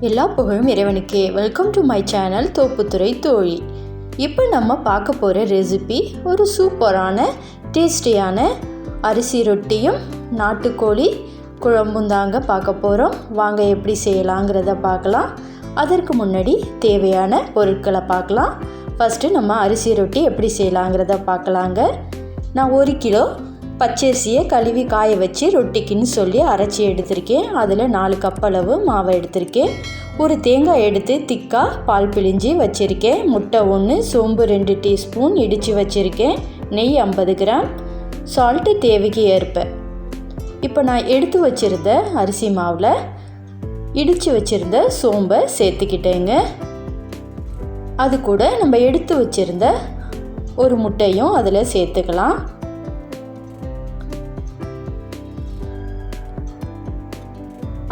எல்லா புகழும் இறைவனுக்கே. Welcome to my channel Thopputhurai தோழி இப்போ நம்ம பார்க்க போகிற ரெசிபி ஒரு சூப்பரான டேஸ்டியான அரிசி ரொட்டியும் நாட்டுக்கோழி குழம்பும் தாங்க பார்க்க போகிறோம் வாங்க எப்படி செய்யலாங்கிறத பார்க்கலாம். அதற்கு முன்னாடி தேவையான பொருட்களை பார்க்கலாம். ஃபஸ்ட்டு நம்ம அரிசி ரொட்டி எப்படி செய்யலாங்கிறத பார்க்கலாங்க. நான் ஒரு கிலோ பச்சரிசியை கழுவி காய வச்சு ரொட்டிக்குன்னு சொல்லி அரைச்சி எடுத்திருக்கேன். அதில் நாலு கப் அளவு மாவை எடுத்திருக்கேன். ஒரு தேங்காய் எடுத்து திக்காக பால் பிழிஞ்சி வச்சுருக்கேன். முட்டை ஒன்று சோம்பு ரெண்டு டீஸ்பூன் இடித்து வச்சுருக்கேன். நெய் ஐம்பது கிராம். சால்ட்டு தேவைக்கு ஏற்ப. இப்போ நான் எடுத்து வச்சுருந்த அரிசி மாவில் இடித்து வச்சுருந்த சோம்பை சேர்த்துக்கிட்டேங்க. அது கூட நம்ம எடுத்து வச்சுருந்த ஒரு முட்டையும் அதில் சேர்த்துக்கலாம்.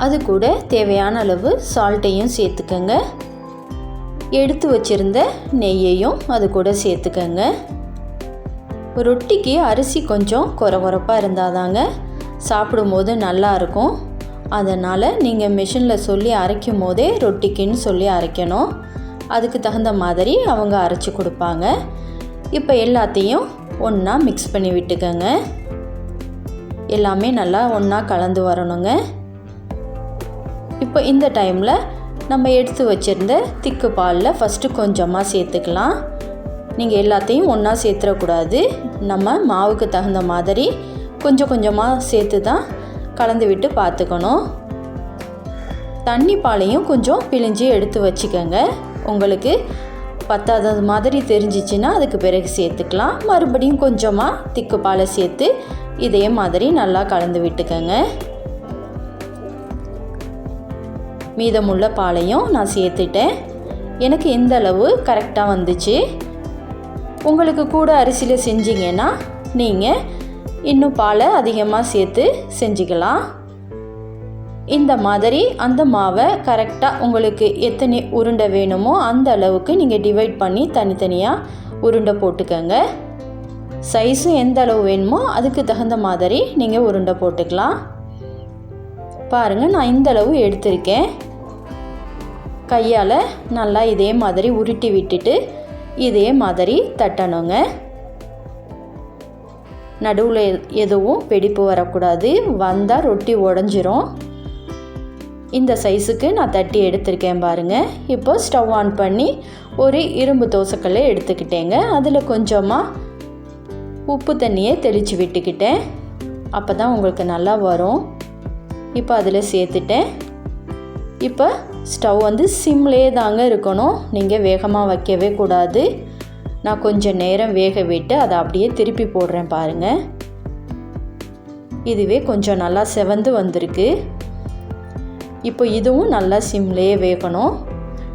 அது கூட தேவையான அளவு சால்ட்டையும் சேர்த்துக்கங்க. எடுத்து வச்சுருந்த நெய்யையும் அது கூட சேர்த்துக்கங்க. ரொட்டிக்கு அரிசி கொஞ்சம் குறை குறைப்பாக இருந்தால் தாங்க சாப்பிடும்போது நல்லாயிருக்கும் அதனால் நீங்கள் மிஷினில் சொல்லி அரைக்கும் போதே ரொட்டிக்குன்னு சொல்லி அரைக்கணும். அதுக்கு தகுந்த மாதிரி அவங்க அரைச்சி கொடுப்பாங்க. இப்போ எல்லாத்தையும் ஒன்றா மிக்ஸ் பண்ணி விட்டுக்கோங்க. எல்லாமே நல்லா ஒன்றா கலந்து வரணுங்க. இப்போ இந்த டைமில் நம்ம எடுத்து வச்சுருந்த திக்கு பாலில் ஃபஸ்ட்டு கொஞ்சமாக சேர்த்துக்கலாம். நீங்கள் எல்லாத்தையும் ஒன்றா சேர்த்துடக்கூடாது நம்ம மாவுக்கு தகுந்த மாதிரி கொஞ்சம் கொஞ்சமாக சேர்த்து தான் கலந்து விட்டு பார்த்துக்கணும். தண்ணி பாலையும் கொஞ்சம் பிழிஞ்சு எடுத்து வச்சுக்கோங்க. உங்களுக்கு பத்தாதது மாதிரி தெரிஞ்சிச்சின்னா அதுக்கு பிறகு சேர்த்துக்கலாம். மறுபடியும் கொஞ்சமாக திக்கு பாலை சேர்த்து இதே மாதிரி நல்லா கலந்து விட்டுக்கோங்க. மீதமுள்ள பாலையும் நான் சேர்த்துட்டேன். எனக்கு எந்த அளவு கரெக்டாக வந்துச்சு? உங்களுக்கு கூட அரிசியில் செஞ்சீங்கன்னா நீங்கள் இன்னும் பாலை அதிகமாக சேர்த்து செஞ்சுக்கலாம். இந்த மாதிரி அந்த மாவை கரெக்டாக உங்களுக்கு எத்தனை உருண்டை வேணுமோ அந்த அளவுக்கு நீங்கள் டிவைட் பண்ணி தனித்தனியாக உருண்டை போட்டுக்கோங்க. சைஸும் எந்த அளவு வேணுமோ அதுக்கு தகுந்த மாதிரி நீங்கள் உருண்டை போட்டுக்கலாம். பாருங்கள் நான் இந்த அளவு எடுத்திருக்கேன். கையால் நல்லா இதே மாதிரி உருட்டி விட்டுட்டு இதே மாதிரி தட்டணுங்க. நடுவில் எதுவும் வெடிப்பு வரக்கூடாது. வந்தால் ரொட்டி உடஞ்சிரும். இந்த சைஸுக்கு நான் தட்டி எடுத்திருக்கேன் பாருங்கள் இப்போ ஸ்டவ் ஆன் பண்ணி ஒரு இரும்பு தோசைக்கல்லை எடுத்துக்கிட்டேங்க. அதில் கொஞ்சமாக உப்பு தண்ணியை தெளித்து விட்டுக்கிட்டேன். அப்போ தான் உங்களுக்கு நல்லா வரும். இப்போ அதில் சேர்த்துட்டேன். இப்போ ஸ்டவ் வந்து சிம்லேயே தாங்க இருக்கணும். நீங்கள் வேகமாக வைக்கவே கூடாது. நான் கொஞ்சம் நேரம் வேக விட்டு அதை அப்படியே திருப்பி போடுறேன் பாருங்கள் இதுவே கொஞ்சம் நல்லா செவந்து வந்திருக்கு. இப்போ இதுவும் நல்லா சிம்லேயே வேகணும்.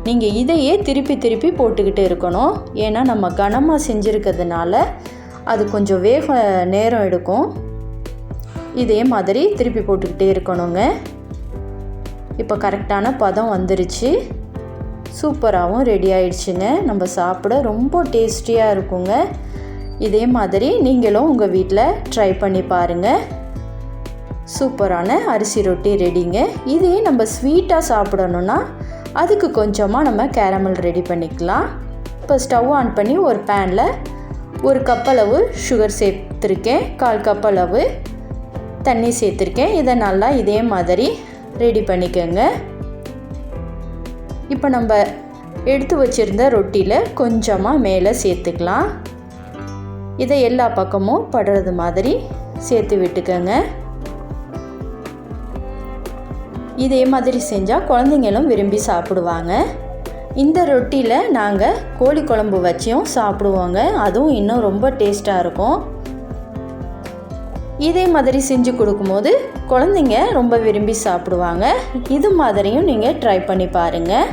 நீங்கள் இதையே திருப்பி திருப்பி போட்டுக்கிட்டு இருக்கணும். ஏன்னா நம்ம கனமாக செஞ்சுருக்கிறதுனால அது கொஞ்சம் வேக நேரம் எடுக்கும். இதே மாதிரி திருப்பி போட்டுக்கிட்டே இருக்கணுங்க. இப்போ கரெக்டான பதம் வந்துருச்சு. சூப்பராகவும் ரெடி ஆயிடுச்சுங்க. நம்ம சாப்பிட ரொம்ப டேஸ்டியாக இருக்குங்க. இதே மாதிரி நீங்களும் உங்கள் வீட்டில் ட்ரை பண்ணி பாருங்கள் சூப்பரான அரிசி ரொட்டி ரெடிங்க இதே நம்ம ஸ்வீட்டாக சாப்பிடணுன்னா அதுக்கு கொஞ்சமாக நம்ம கேரமல் ரெடி பண்ணிக்கலாம். இப்போ ஸ்டவ் ஆன் பண்ணி ஒரு பேனில் ஒரு கப் அளவு சுகர் சேர்த்துருக்கேன். கால் கப் அளவு தண்ணி சேர்த்துருக்கேன். இதை நல்லா இதே மாதிரி ரெடி பண்ணிக்கோங்க. இப்போ நம்ம எடுத்து வச்சுருந்த ரொட்டியில் கொஞ்சமாக மேலே சேர்த்துக்கலாம். இதை எல்லா பக்கமும் படுறது மாதிரி சேர்த்து விட்டுக்கோங்க. இதே மாதிரி செஞ்சால் குழந்தைங்களும் விரும்பி சாப்பிடுவாங்க. இந்த ரொட்டியில் நாங்கள் கோழி குழம்பு வச்சியும் சாப்பிடுவோங்க. அதுவும் இன்னும் ரொம்ப டேஸ்ட்டாக இருக்கும். இதே மாதிரி செஞ்சு கொடுக்கும்போது குழந்தைங்க ரொம்ப விரும்பி சாப்பிடுவாங்க. இது மாதிரியும் நீங்கள் ட்ரை பண்ணி பாருங்கள்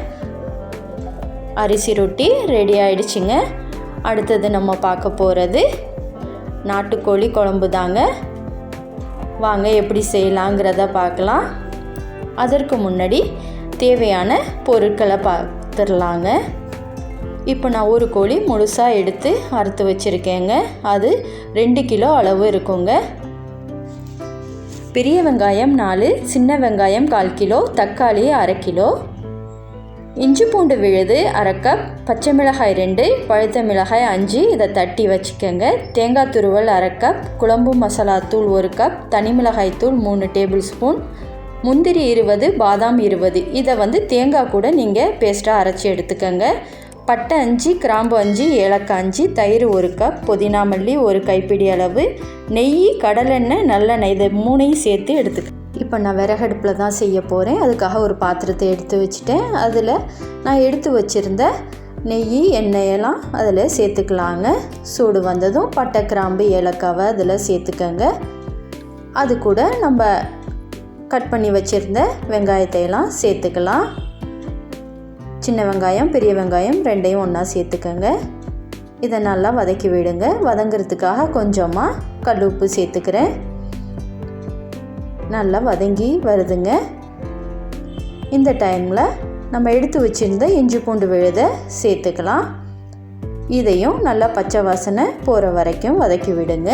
அரிசி ரொட்டி ரெடி ஆயிடுச்சுங்க. அடுத்தது நம்ம பார்க்க போகிறது நாட்டுக்கோழி குழம்பு தாங்க. வாங்க எப்படி செய்யலாங்கிறத பார்க்கலாம். அதற்கு முன்னாடி தேவையான பொருட்களை பார்த்துடலாங்க. இப்போ நான் ஒரு கோழி முழுசாக எடுத்து அறுத்து வச்சுருக்கேங்க. அது ரெண்டு கிலோ அளவு இருக்குங்க. பெரிய வெங்காயம் நாலு சின்ன வெங்காயம் கால் கிலோ தக்காளி அரை கிலோ. இஞ்சி பூண்டு விழுது அரை கப் பச்சை மிளகாய் ரெண்டு பழுத்த மிளகாய் அஞ்சு இதை தட்டி வச்சுக்கோங்க. தேங்காய் துருவல் அரை கப் குழம்பு மசாலா தூள் ஒரு கப் தனி மிளகாய் தூள் மூணு டேபிள் ஸ்பூன் முந்திரி இருபது பாதாம் இருபது. இதை வந்து தேங்காய் கூட நீங்கள் பேஸ்ட்டாக அரைச்சி எடுத்துக்கோங்க. பட்டை அஞ்சு கிராம்பு அஞ்சு ஏலக்காய் அஞ்சு தயிர் ஒரு கப் புதினா மல்லி ஒரு கைப்பிடி அளவு நெய் கடலெண்ணெய் நல்லெண்ணெய் இதை மூணையும் சேர்த்து எடுத்துக்க. இப்போ நான் விறகடுப்பில் தான் செய்ய போகிறேன் அதுக்காக ஒரு பாத்திரத்தை எடுத்து வச்சுட்டேன். அதில் நான் எடுத்து வச்சுருந்த நெய் எண்ணெயெல்லாம் அதில் சேர்த்துக்கலாங்க. சூடு வந்ததும் பட்டை கிராம்பு ஏலக்காவை அதில் சேர்த்துக்கங்க. அது கூட நம்ம கட் பண்ணி வச்சுருந்த வெங்காயத்தை எல்லாம் சேர்த்துக்கலாம். சின்ன வெங்காயம் பெரிய வெங்காயம் ரெண்டையும் ஒன்றா சேர்த்துக்கோங்க. இதை நல்லா வதக்கி விடுங்க. வதங்கிறதுக்காக கொஞ்சமாக கல் உப்பு சேர்த்துக்கிறேன். நல்லா வதங்கி வருதுங்க. இந்த டைமில் நம்ம எடுத்து வச்சுருந்த இஞ்சி பூண்டு விழுதை சேர்த்துக்கலாம். இதையும் நல்லா பச்சை வாசனை போகிற வரைக்கும் வதக்கி விடுங்க.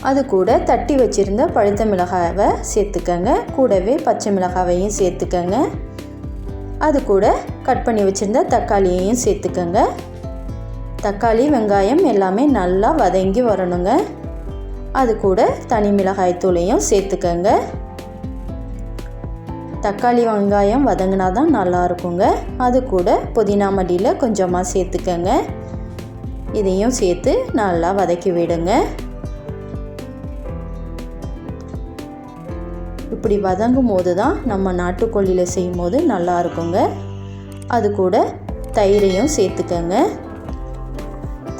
அது கூட தட்டி வச்சுருந்த பழுத்த மிளகாவை சேர்த்துக்கங்க. கூடவே பச்சை மிளகாவையும் சேர்த்துக்கங்க. அது கூட கட் பண்ணி வச்சுருந்த தக்காளியையும் சேர்த்துக்கோங்க. தக்காளி வெங்காயம் எல்லாமே நல்லா வதங்கி வரணுங்க. அது கூட தனி மிளகாய் தூளையும் சேர்த்துக்கோங்க. தக்காளி வெங்காயம் வதங்கினா தான் நல்லா இருக்குங்க. அது கூட புதினா மடியில் கொஞ்சமாக சேர்த்துக்கோங்க. இதையும் சேர்த்து நல்லா வதக்கி விடுங்க. இப்படி வதங்கும் போது தான் நம்ம நாட்டுக்கோழியில் செய்யும் போது நல்லா இருக்குங்க. அது கூட தயிரையும் சேர்த்துக்கங்க.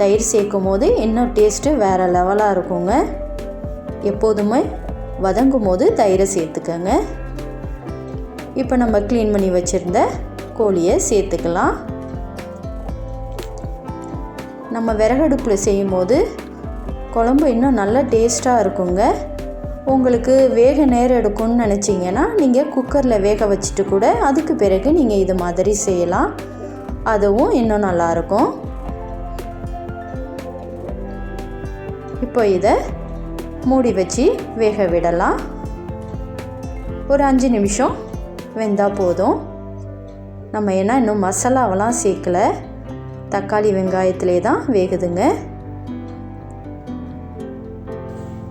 தயிர் சேர்க்கும் போது இன்னும் டேஸ்ட்டு வேறு லெவலாக இருக்குங்க. எப்போதுமே வதங்கும் போது தயிரை சேர்த்துக்கங்க. இப்போ நம்ம க்ளீன் பண்ணி வச்சுருந்த கோழியை சேர்த்துக்கலாம். நம்ம விறகடுப்பில் செய்யும் போது குழம்பு இன்னும் நல்லா டேஸ்ட்டாக இருக்குங்க. உங்களுக்கு வேக நேரம் எடுக்கும்னு நினச்சிங்கன்னா நீங்கள் குக்கரில் வேக வச்சுட்டு கூட அதுக்கு பிறகு நீங்கள் இது மாதிரி செய்யலாம். அதுவும் இன்னும் நல்லாயிருக்கும் இப்போ இதை மூடி வச்சு வேக விடலாம். ஒரு அஞ்சு நிமிஷம் வெந்தால் போதும். நம்ம ஏன்னா இன்னும் மசாலாவெல்லாம் சேர்க்கலை. தக்காளி வெங்காயத்திலே தான் வேகுதுங்க.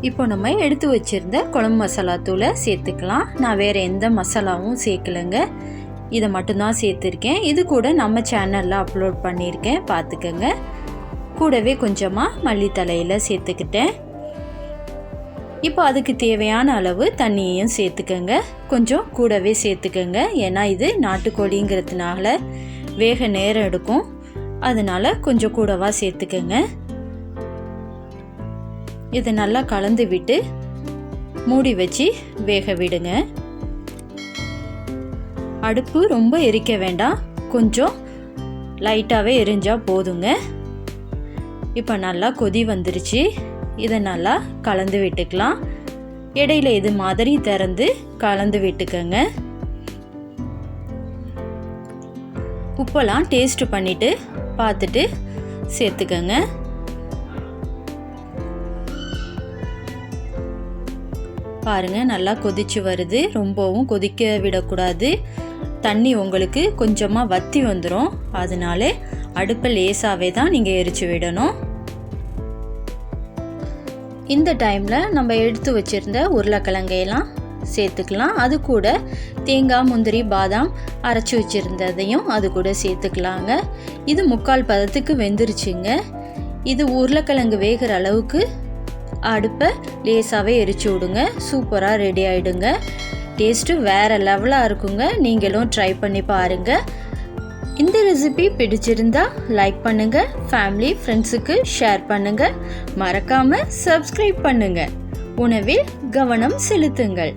இப்போ நம்ம எடுத்து வச்சுருந்த குழம்பு மசாலா தூளை சேர்த்துக்கலாம். நான் வேறு எந்த மசாலாவும் சேர்க்கலைங்க. இதை மட்டும்தான் சேர்த்துருக்கேன். இது கூட நம்ம சேனலில் அப்லோட் பண்ணியிருக்கேன். பார்த்துக்கோங்க. கூடவே கொஞ்சமாக மல்லித்தலையில் சேர்த்துக்கிட்டேன். இப்போ அதுக்கு தேவையான அளவு தண்ணியையும் சேர்த்துக்கோங்க. கொஞ்சம் கூடவே சேர்த்துக்கோங்க. ஏன்னா இது நாட்டுக்கோழிங்கிறதுனால வேக நேரம் எடுக்கும். அதனால் கொஞ்சம் கூடவா சேர்த்துக்கோங்க. இதை நல்லா கலந்து விட்டு மூடி வச்சு வேக விடுங்க. அடுப்பு ரொம்ப எரிக்க வேண்டாம். கொஞ்சம் லைட்டாகவே எரிஞ்சால் போதுங்க. இப்போ நல்லா கொதி வந்துருச்சு. இதை நல்லா கலந்து விட்டுக்கலாம். இடையில இது மாதிரி திறந்து கலந்து விட்டுக்கோங்க. உப்பெல்லாம் டேஸ்ட் பண்ணிவிட்டு பார்த்துட்டு சேர்த்துக்கோங்க. பாருங்கள் நல்லா கொதிச்சு வருது. ரொம்பவும் கொதிக்க விடக்கூடாது. தண்ணி உங்களுக்கு கொஞ்சமாக வத்தி வந்துடும் அதனால அடுப்பை லேசாகவே தான் நீங்கள் எரிச்சு விடணும். இந்த டைமில் நம்ம எடுத்து வச்சுருந்த உருளைக்கிழங்கையெல்லாம் சேர்த்துக்கலாம். அது கூட தேங்காய் முந்திரி பாதாம் அரைச்சி வச்சுருந்ததையும் அது கூட சேர்த்துக்கலாங்க. இது முக்கால் பதத்துக்கு வெந்துருச்சுங்க. இது உருளைக்கிழங்கு வேகிற அளவுக்கு அடுப்பை லேசாகவே எரிச்சு விடுங்க. சூப்பராக ரெடி ஆகிடுங்க டேஸ்ட்டு வேறு லெவலாக இருக்குங்க. நீங்களும் ட்ரை பண்ணி பாருங்கள் இந்த ரெசிபி பிடிச்சிருந்தா லைக் பண்ணுங்கள் ஃபேமிலி ஃப்ரெண்ட்ஸுக்கு ஷேர் பண்ணுங்கள் மறக்காமல் சப்ஸ்கிரைப் பண்ணுங்கள் உணவில் கவனம் செலுத்துங்கள்.